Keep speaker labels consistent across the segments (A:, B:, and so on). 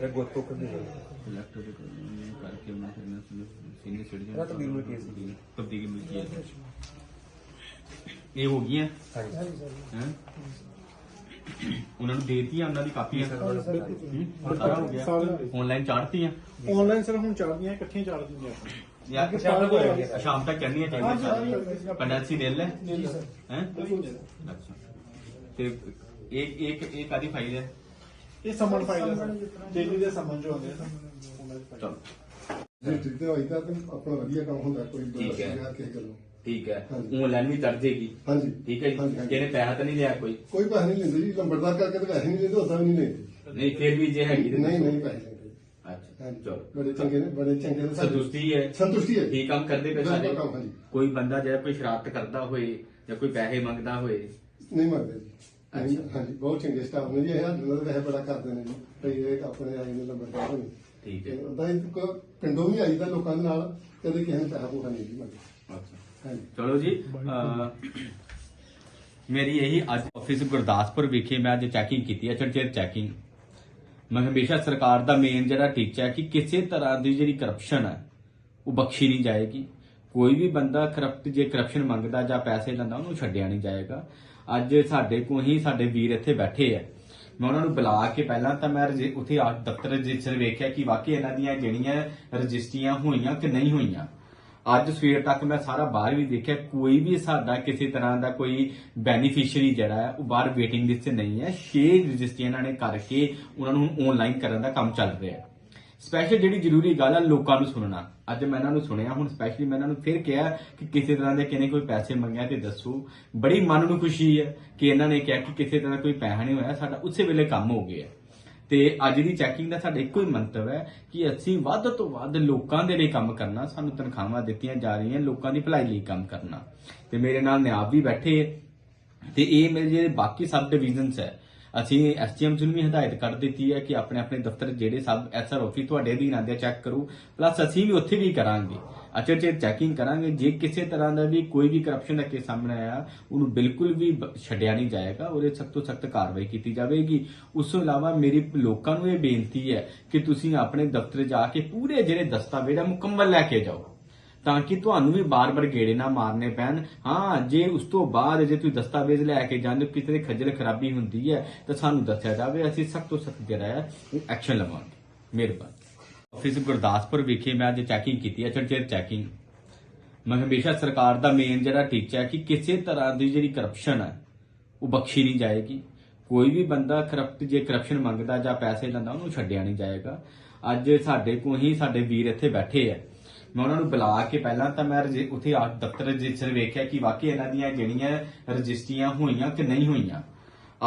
A: ਇਹ ਗੋਤੋ ਕਰ ਦੇ
B: ਇਲੈਕਟ੍ਰਿਕ ਕਰਕੇ ਉਹਨਾਂ ਫਿਰ ਸੀਨੀਅਰ ਸਿਟੀਜ਼ਨ
A: ਤਬਦੀਲ ਮਿਲ ਕੇਸ ਸੀ।
B: ਤਬਦੀਲ ਮਿਲ ਕੀ ਹੈ। ਇਹ ਹੋ ਗਈਆਂ?
A: ਹਾਂਜੀ।
B: ਹੈ? ਉਹਨਾਂ ਨੂੰ ਦੇਤੀਆਂ ਉਹਨਾਂ ਦੀ ਕਾਪੀਆਂ? ਹੂੰ? ਸਾਰਾ। ਹੋ? ਗਿਆ। ਆਨਲਾਈਨ ਚਾੜਤੀਆਂ
C: ਆਨਲਾਈਨ ਸਰ ਹੁਣ ਚੱਲਦੀਆਂ ਇਕੱਠੀਆਂ ਚੱਲ ਦਿੰਦੀਆਂ
B: ਜਾਂ
A: ਸ਼ਾਮ ਤੱਕ ਹੋ।
B: ਸ਼ਾਮ ਤੱਕ ਕਰਨੀਆਂ ਚਾਹੀਦੀਆਂ ਪੰਡਤ ਸੀ ਦਿਲ ਹੈ? ਹੈ ਅੱਛਾ। ਤੇ ਇੱਕ ਇੱਕ ਇੱਕ ਆਦੀ ਫਾਈਲ ਹੈ
C: ਇਹ ਸਮਨ ਫਾਈਲ ਹੈ ਸਰ ਦਿੱਲੀ ਦੇ ਸਮਨ ਜੋ ਆਉਂਦੇ ਆ। ਸਰ ਉਹਨਾਂ ਦੀ ਫਾਈਲ
B: ਚਲੋ
D: ਡਿਸਟ੍ਰਿਕਟ ਤੇ ਹੋਈ ਤਾਂ ਆਪਣਾ ਵਧੀਆ ਕੰਮ ਹੁੰਦਾ ਕੋਈ
B: ਠੀਕ ਹੈ।
D: ਬੰਦਾ ਕਿਸੇ ਗੱਲੋਂ
B: ਠੀਕ ਹੈ।
D: ਹਾਂਜੀ।
B: ਆਨਲਾਈਨ ਵੀ ਚੜ ਜੇਗੀ।
D: ਹਾਂਜੀ।
B: ਠੀਕ ਹੈ
D: ਹਾਂਜੀ,
B: ਜੀ ਪੈਸਾ ਤਾਂ ਨਹੀਂ ਲਿਆ ਕੋਈ?
D: ਕੋਈ ਪੈਸੇ ਨਹੀਂ ਲੈਂਦੇ ਜੀ। ਲੰਬੜਦਾਰ ਕਰਕੇ ਤਾਂ ਪੈਸੇ ਨਹੀਂ ਲੈਂਦੇ ਉਦਾਂ ਵੀ ਨਹੀਂ ਲੈਂਦੇ।
B: ਨਹੀਂ ਫਿਰ ਵੀ ਜੇ ਹੈਗੀ ਤਾਂ
D: ਨਹੀਂ। ਨਹੀਂ ਪੈਸੇ ਲੈਂਦੇ
B: ਅੱਛਾ
D: ਹਾਂਜੀ।
B: ਚਲੋ।
D: ਬੜੇ ਚੰਗੇ ਨੇ ਬੜੇ ਚੰਗੇ ਨੇ। ਸਾਡੇ।
B: ਸੰਤੁਸ਼ਟੀ ਹੈ।
D: ਸੰਤੁਸ਼ਟੀ ਹੈ।
B: ਕੀ ਕੰਮ ਕਰਦੇ ਪਏ ਸਾਡੇ
D: ਬਿਲਕੁਲ ਕੰਮ, ਹਾਂਜੀ।
B: ਕੋਈ ਬੰਦਾ ਜਿਹੜਾ ਕੋਈ ਸ਼ਰਾਰਤ ਕਰਦਾ ਹੋਏ ਜਾਂ ਕੋਈ ਪੈਸੇ ਮੰਗਦਾ ਹੋਏ।
D: ਨਹੀਂ ਮੰਗਦੇ ਜੀ। ਨਹੀਂ,
B: ਅੱਛਾ।
D: ਹਾਂਜੀ ਬਹੁਤ ਚੰਗੇ ਸਟਾਫ ਨੇ ਜੀ ਇਹ ਸਾਡੇ ਨਾਲ ਵੈਸੇ ਬੜਾ ਕਰਦੇ ਨੇ ਜੀ। ਭਈ ਇਹ ਆਪਣੇ ਆਏ ਨੇ ਲੰਬੜਦਾਰ ਹੋਣੇ
B: ਠੀਕ ਹੈ।
D: ਤੇ ਉਦਾਂ ਹੀ ਕੋਈ ਪਿੰਡੋਂ ਵੀ ਆਈਦਾ ਲੋਕਾਂ ਦੇ ਨਾਲ ਕਦੇ ਕਿਸੇ ਨੇ ਪੈਸਾ ਪੂਸਾ ਨਹੀਂ ਜੀ ਮੰਗਿਆ
B: ਅੱਛਾ।
D: ਹਾਂਜੀ।
B: ਚਲੋ ਜੀ ਅਹ, ਮੇਰੀ ਇਹੀ ਅੱਜ ਆਫਿਸ ਗੁਰਦਾਸਪੁਰ ਵਿਖੇ ਮੈਂ ਅੱਜ ਚੈਕਿੰਗ ਕੀਤੀ ਹੈ ਚੜਚੇਰ ਚੈਕਿੰਗ ਮੈਂ ਹਮੇਸ਼ਾ ਸਰਕਾਰ ਦਾ ਮੇਨ ਜਿਹੜਾ ਟੀਚਾ ਹੈ ਕਿ ਕਿਸੇ ਤਰ੍ਹਾਂ ਦੀ ਜਿਹੜੀ ਕਰਪਸ਼ਨ ਹੈ ਉਹ ਬਖਸ਼ੀ ਨਹੀਂ ਜਾਏਗੀ। ਕੋਈ ਵੀ ਬੰਦਾ ਕਰਪਟ ਜੇ ਕਰਪਸ਼ਨ ਮੰਗਦਾ ਜਾਂ ਪੈਸੇ ਲੈਂਦਾ, ਉਹਨੂੰ ਛੱਡਿਆ ਨਹੀਂ ਜਾਏਗਾ। ਅੱਜ ਸਾਡੇ ਕੋਲ ਹੀ ਸਾਡੇ ਵੀਰ ਇੱਥੇ ਬੈਠੇ ਆ। ਮੈਂ ਉਹਨਾਂ ਨੂੰ ਬੁਲਾ ਕੇ ਪਹਿਲਾਂ ਤਾਂ ਮੈਂ ਉੱਥੇ ਆ, ਦਫ਼ਤਰ ਰਜਿਸਟਰ ਵੇਖਿਆ ਕਿ ਵਾਕਈ ਇਹਨਾਂ ਦੀਆਂ ਜਿਹੜੀਆਂ ਰਜਿਸਟਰੀਆਂ ਹੋਈਆਂ ਕਿ ਨਹੀਂ ਹੋਈਆਂ। ਅੱਜ ਸਵੇਰ ਤੱਕ ਮੈਂ ਸਾਰਾ ਬਾਹਰ ਵੀ ਦੇਖਿਆ, ਕੋਈ ਵੀ ਸਾਡਾ ਕਿਸੇ ਤਰ੍ਹਾਂ ਦਾ ਕੋਈ ਬੈਨੀਫੀਸ਼ੀਅਰੀ ਜਿਹੜਾ ਹੈ, ਉਹ ਬਾਹਰ ਵੇਟਿੰਗ ਲਿਸਟ 'ਚ ਨਹੀਂ ਹੈ। 6 ਰਜਿਸਟਰੀਆਂ ਇਹਨਾਂ ਨੇ ਕਰਕੇ ਉਹਨਾਂ ਨੂੰ ਆਨਲਾਈਨ ਕਰਨ ਦਾ ਕੰਮ ਚੱਲ ਰਿਹਾ ਹੈ। ਸਪੈਸ਼ਲ ਜਿਹੜੀ ਜ਼ਰੂਰੀ ਗੱਲ ਹੈ ਲੋਕਾਂ ਨੂੰ ਸੁਣਨਾ। ਅੱਜ ਮੈਂ ਇਹਨਾਂ ਨੂੰ ਸੁਣਿਆ, ਹੁਣ ਸਪੈਸ਼ਲੀ ਮੈਂ ਇਹਨਾਂ ਨੂੰ ਫਿਰ ਕਿਹਾ ਕਿ ਕਿਸੇ ਤਰ੍ਹਾਂ ਦੇ ਕਿਨੇ ਕੋਈ ਪੈਸੇ ਮੰਗਿਆ ਤੇ ਦੱਸੋ। ਬੜੀ ਮਨ ਨੂੰ ਖੁਸ਼ੀ ਹੈ ਕਿ ਇਹਨਾਂ ਨੇ ਕਿਹਾ ਕਿ ਕਿਸੇ ਤਰ੍ਹਾਂ ਕੋਈ ਪੈਸਾ ਨਹੀਂ ਹੋਇਆ, ਸਾਡਾ ਉਸੇ ਵੇਲੇ ਕੰਮ ਹੋ ਗਿਆ। ਤੇ ਅੱਜ ਦੀ ਚੈਕਿੰਗ ਦਾ ਸਾਡਾ ਇੱਕੋ ਹੀ ਮੰਤਵ ਹੈ ਕਿ ਅਸੀਂ ਵੱਧ ਤੋਂ ਵੱਧ ਲੋਕਾਂ ਦੇ ਲਈ ਕੰਮ ਕਰਨਾ, ਸਾਨੂੰ ਤਨਖਾਹਾਂ ਦਿੱਤੀਆਂ ਜਾ ਰਹੀਆਂ, ਲੋਕਾਂ ਦੀ ਭਲਾਈ ਲਈ ਕੰਮ ਕਰਨਾ। ਤੇ ਮੇਰੇ ਨਾਲ ਨਿਆਬ ਵੀ ਬੈਠੇ ਹੈ ਤੇ ਇਹ ਮੇਰੇ ਜਿਹੜੇ ਬਾਕੀ ਸਬ ਡਿਵੀਜ਼ਨਸ ਹੈ ਅਸੀਂ ਐਸਟੀਐਮ ਨੂੰ ਵੀ ਹਦਾਇਤ ਕਰ ਦਿੱਤੀ ਹੈ ਕਿ ਆਪਣੇ ਆਪਣੇ ਦਫ਼ਤਰ ਜਿਹੜੇ ਸਬ ਐਸਆਰ ਆਫਿਸ ਤੁਹਾਡੇ ਅਧੀਨ ਆਉਂਦੇ ਚੈੱਕ ਕਰੋ। ਪਲੱਸ ਅਸੀਂ ਵੀ ਉੱਥੇ ਵੀ ਕਰਾਂਗੇ। ਅੱਛਾ, ਜੇ ਚੈਕਿੰਗ ਕਰਾਂਗੇ, ਜੇ ਕਿਸੇ ਤਰ੍ਹਾਂ ਦਾ ਵੀ ਕੋਈ ਵੀ ਕਰਪਸ਼ਨ ਦਾ ਕੇਸ ਸਾਹਮਣੇ ਆਇਆ, ਉਹਨੂੰ ਬਿਲਕੁਲ ਵੀ ਛੱਡਿਆ ਨਹੀਂ ਜਾਏਗਾ, ਉਹਦੇ ਸਖਤ ਤੋਂ ਸਖਤ ਕਾਰਵਾਈ ਕੀਤੀ ਜਾਵੇਗੀ। ਉਸ ਤੋਂ ਇਲਾਵਾ ਮੇਰੀ ਲੋਕਾਂ ਨੂੰ ਇਹ ਬੇਨਤੀ ਹੈ ਕਿ ਤੁਸੀਂ ਆਪਣੇ ਦਫ਼ਤਰ ਜਾ ਕੇ ਪੂਰੇ ਜਿਹੜੇ ਦਸਤਾਵੇਜ਼ ਆ, ਮੁਕੰਮਲ ਲੈ ਕੇ ਜਾਓ। ਤਾਂ ਕਿ ਤੁਹਾਨੂੰ ਵੀ ਬਾਰ-ਬਾਰ ਗੇੜੇ ਨਾ ਮਾਰਨੇ ਪੈਣ। ਹਾਂ, ਜੇ ਉਸ ਤੋਂ ਬਾਅਦ ਜੇ ਤੁਸੀਂ ਦਸਤਾਵੇਜ਼ ਲੈ ਕੇ ਜਾਂਦੇ ਹੋ ਕਿਤੇ ਖੱਜਲ ਖਰਾਬੀ ਹੁੰਦੀ ਹੈ, ਤਾਂ ਸਾਨੂੰ ਦੱਸਿਆ ਜਾਵੇ, ਅਸੀਂ ਸਖਤ ਤੋਂ ਸਖਤ ਜਿਹੜਾ ਹੈ ਐਕਸ਼ਨ ਲਵਾਂਗੇ। ਮਿਹਰਬਾਨੀ। ਆਫਿਸ ਗੁਰਦਾਸਪੁਰ ਵਿਖੇ ਮੈਂ ਅੱਜ ਚੈਕਿੰਗ ਕੀਤੀ ਹੈ ਚੜਚੇਰ ਚੈਕਿੰਗ ਮੈਂ ਹਮੇਸ਼ਾ ਸਰਕਾਰ ਦਾ ਮੇਨ ਜਿਹੜਾ ਟੀਚਾ ਹੈ ਕਿ ਕਿਸੇ ਤਰ੍ਹਾਂ ਦੀ ਜਿਹੜੀ ਕਰਪਸ਼ਨ ਹੈ, ਉਹ ਬਖਸ਼ੀ ਨਹੀਂ ਜਾਏਗੀ। ਕੋਈ ਵੀ ਬੰਦਾ ਕਰਪਟ ਜੇ ਕਰਪਸ਼ਨ ਮੰਗਦਾ ਜਾਂ ਪੈਸੇ ਲੈਂਦਾ ਉਹਨੂੰ ਛੱਡਿਆ ਨਹੀਂ ਜਾਏਗਾ। ਅੱਜ ਸਾਡੇ ਕੋਲ ਹੀ ਸਾਡੇ ਵੀਰ ਇੱਥੇ ਬੈਠੇ ਆ ਮੈਂ ਉਹਨਾਂ ਨੂੰ ਬੁਲਾ ਕੇ ਪਹਿਲਾਂ ਤਾਂ ਮੈਂ ਉੱਥੇ ਆ ਦਫ਼ਤਰ ਰਜਿਸਟਰ ਵੇਖਿਆ ਕਿ ਵਾਕਈ ਇਹਨਾਂ ਦੀਆਂ ਜਿਹੜੀਆਂ ਰਜਿਸਟਰੀਆਂ ਹੋਈਆਂ ਕਿ ਨਹੀਂ ਹੋਈਆਂ।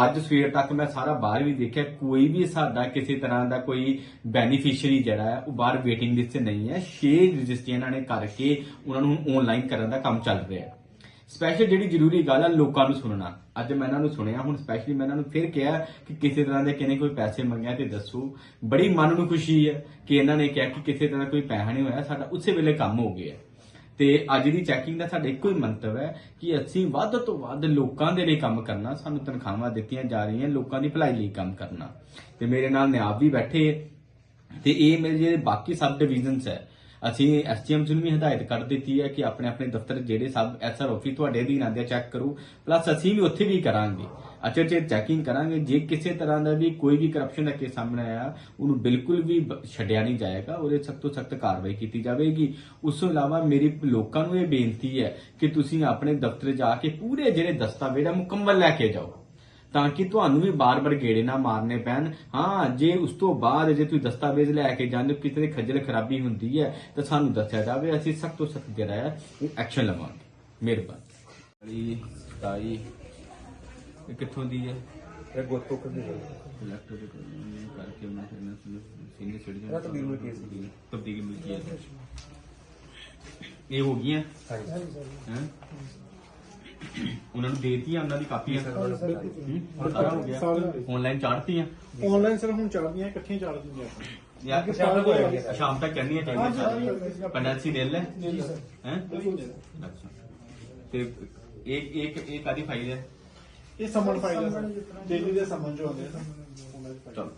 B: ਅੱਜ ਸਵੇਰ ਤੱਕ ਮੈਂ ਸਾਰਾ ਬਾਹਰ ਵੀ ਦੇਖਿਆ, ਕੋਈ ਵੀ ਸਾਡਾ ਕਿਸੇ ਤਰ੍ਹਾਂ ਦਾ ਕੋਈ ਬੈਨੀਫੀਸ਼ੀਅਰੀ ਜਿਹੜਾ ਹੈ, ਉਹ ਬਾਹਰ ਵੇਟਿੰਗ ਲਿਸਟ 'ਚ ਨਹੀਂ ਹੈ। 6 ਰਜਿਸਟਰੀਆਂ ਇਹਨਾਂ ਨੇ ਕਰਕੇ ਉਹਨਾਂ ਨੂੰ ਆਨਲਾਈਨ ਕਰਨ ਦਾ ਕੰਮ ਚੱਲ ਰਿਹਾ ਹੈ। ਸਪੈਸ਼ਲ ਜਿਹੜੀ ਜ਼ਰੂਰੀ ਗੱਲ ਆ ਲੋਕਾਂ ਨੂੰ ਸੁਣਨਾ। ਅੱਜ ਮੈਂ ਇਹਨਾਂ ਨੂੰ ਸੁਣਿਆ, ਹੁਣ ਸਪੈਸ਼ਲੀ ਮੈਂ ਇਹਨਾਂ ਨੂੰ ਫਿਰ ਕਿਹਾ ਕਿ ਕਿਸੇ ਤਰ੍ਹਾਂ ਦੇ ਕਿਨੇ ਕੋਈ ਪੈਸੇ ਮੰਗਿਆ ਤੇ ਦੱਸੋ। ਬੜੀ ਮਨ ਨੂੰ ਖੁਸ਼ੀ ਹੈ ਕਿ ਇਹਨਾਂ ਨੇ ਕਿਹਾ ਕਿ ਕਿਸੇ ਤਰ੍ਹਾਂ ਕੋਈ ਪੈਸਾ ਨਹੀਂ ਹੋਇਆ, ਸਾਡਾ ਉਸੇ ਵੇਲੇ ਕੰਮ ਹੋ ਗਿਆ। ਤੇ ਅੱਜ ਦੀ ਚੈਕਿੰਗ ਦਾ ਸਾਡਾ ਇੱਕੋ ਹੀ ਮੰਤਵ ਹੈ ਕਿ ਅਸੀਂ ਵੱਧ ਤੋਂ ਵੱਧ ਲੋਕਾਂ ਦੇ ਲਈ ਕੰਮ ਕਰਨਾ, ਸਾਨੂੰ ਤਨਖਾਹਾਂ ਦਿੱਤੀਆਂ ਜਾ ਰਹੀਆਂ, ਲੋਕਾਂ ਦੀ ਭਲਾਈ ਲਈ ਕੰਮ ਕਰਨਾ। ਤੇ ਮੇਰੇ ਨਾਲ ਨਿਆਬ ਵੀ ਬੈਠੇ ਹੈ। ਤੇ ਇਹ ਮੇਰੇ ਜਿਹੜੇ ਬਾਕੀ ਸਬ ਡਿਵੀਜ਼ਨਸ ਹੈ ਅਸੀਂ ਐਸਟੀਐਮ ਨੂੰ ਵੀ ਹਦਾਇਤ ਕਰ ਦਿੱਤੀ ਹੈ ਕਿ ਆਪਣੇ ਆਪਣੇ ਦਫ਼ਤਰ ਜਿਹੜੇ ਸਬ ਐਸਆਰ ਆਫਿਸ ਤੁਹਾਡੇ ਅਧੀਨ ਆਉਂਦੇ ਚੈੱਕ ਕਰੋ। ਪਲੱਸ ਅਸੀਂ ਵੀ ਉੱਥੇ ਵੀ ਕਰਾਂਗੇ। ਅੱਛਾ, ਜੇ ਚੈਕਿੰਗ ਕਰਾਂਗੇ, ਜੇ ਕਿਸੇ ਤਰ੍ਹਾਂ ਦਾ ਵੀ ਕੋਈ ਵੀ ਕਰਪਸ਼ਨ ਦਾ ਕੇਸ ਸਾਹਮਣੇ ਆਇਆ, ਉਹਨੂੰ ਬਿਲਕੁਲ ਵੀ ਛੱਡਿਆ ਨਹੀਂ ਜਾਏਗਾ, ਉਹਦੇ ਸਖਤ ਤੋਂ ਸਖਤ ਕਾਰਵਾਈ ਕੀਤੀ ਜਾਵੇਗੀ। ਉਸ ਤੋਂ ਇਲਾਵਾ ਮੇਰੀ ਲੋਕਾਂ ਨੂੰ ਇਹ ਬੇਨਤੀ ਹੈ ਕਿ ਤੁਸੀਂ ਆਪਣੇ ਦਫ਼ਤਰ ਜਾ ਕੇ ਪੂਰੇ ਜਿਹੜੇ ਦਸਤਾਵੇਜ਼ ਆ, ਮੁਕੰਮਲ ਲੈ ਕੇ ਜਾਓ। ਤਾਂ ਕਿ ਤੁਹਾਨੂੰ ਵੀ ਬਾਰ-ਬਾਰ ਗੇੜੇ ਨਾ ਮਾਰਨੇ ਪੈਣ। ਹਾਂ ਜੇ ਉਸ ਤੋਂ ਬਾਅਦ ਜੇ ਤੁਸੀਂ ਦਸਤਾਵੇਜ਼ ਲੈ ਕੇ ਜਾਂਦੇ ਹੋ ਕਿਤੇ ਖੱਜਲ ਖਰਾਬੀ ਹੁੰਦੀ ਹੈ ਤਾਂ ਸਾਨੂੰ ਦੱਸਿਆ ਜਾਵੇ ਅਸੀਂ ਸਖਤ ਤੋਂ ਸਖਤ ਜਿਹੜਾ ਹੈ ਐਕਸ਼ਨ ਲਵਾਂਗੇ। ਮਿਹਰਬਾਨੀ। 27 ਇਹ ਕਿੱਥੋਂ ਦੀ ਹੈ?
A: ਇਹ ਗੋਤੋ ਕਰ ਦੇ
B: ਇਲੈਕਟ੍ਰਿਕ ਕਰਕੇ ਉਹਨਾਂ ਫਿਰ ਸੀਨੀਅਰ ਸਿਟੀਜ਼ਨ
A: ਇਹਦਾ ਤਬਦੀਲ ਮਿਲ ਕੇਸ ਸੀ।
B: ਤਬਦੀਲ ਮਿਲ ਕੀ ਹੈ। ਇਹ ਹੋ ਗਈਆਂ?
A: ਹਾਂਜੀ।
B: ਹੈ? ਉਹਨਾਂ ਨੂੰ ਦੇਤੀਆਂ ਉਹਨਾਂ ਦੀ ਕਾਪੀਆਂ। ਹੂੰ? ਸਾਰਾ ਹੋ ਗਿਆ। ਆਨਲਾਈਨ ਚਾੜਤੀਆਂ।
C: ਆਨਲਾਈਨ ਸਰ ਹੁਣ ਚੱਲਦੀਆਂ ਇਕੱਠੀਆਂ ਚੱਲ ਦਿੰਦੀਆਂ।
B: ਜਾਂ
A: ਸ਼ਾਮ ਤੱਕ ਹੋ ਸਰ।
B: ਸ਼ਾਮ ਤੱਕ ਕਰਨੀਆਂ ਚਾਹੀਦੀਆਂ ਪੰਡਤ ਸੀ ਦਿਲ ਹੈ? ਹੈ ਅੱਛਾ। ਤੇ ਇੱਕ ਇੱਕ ਇੱਕ ਆਦੀ ਫਾਈਲ ਹੈ?
C: ਇਹ ਸਮਨ ਫਾਈਲ ਹੈ ਸਰ। ਦਿੱਲੀ ਦੇ ਸਮਨ ਜੋ ਆਉਂਦੇ ਆ ਉਹਨਾਂ ਦੀ ਫਾਈਲ
B: ਚਲੋ।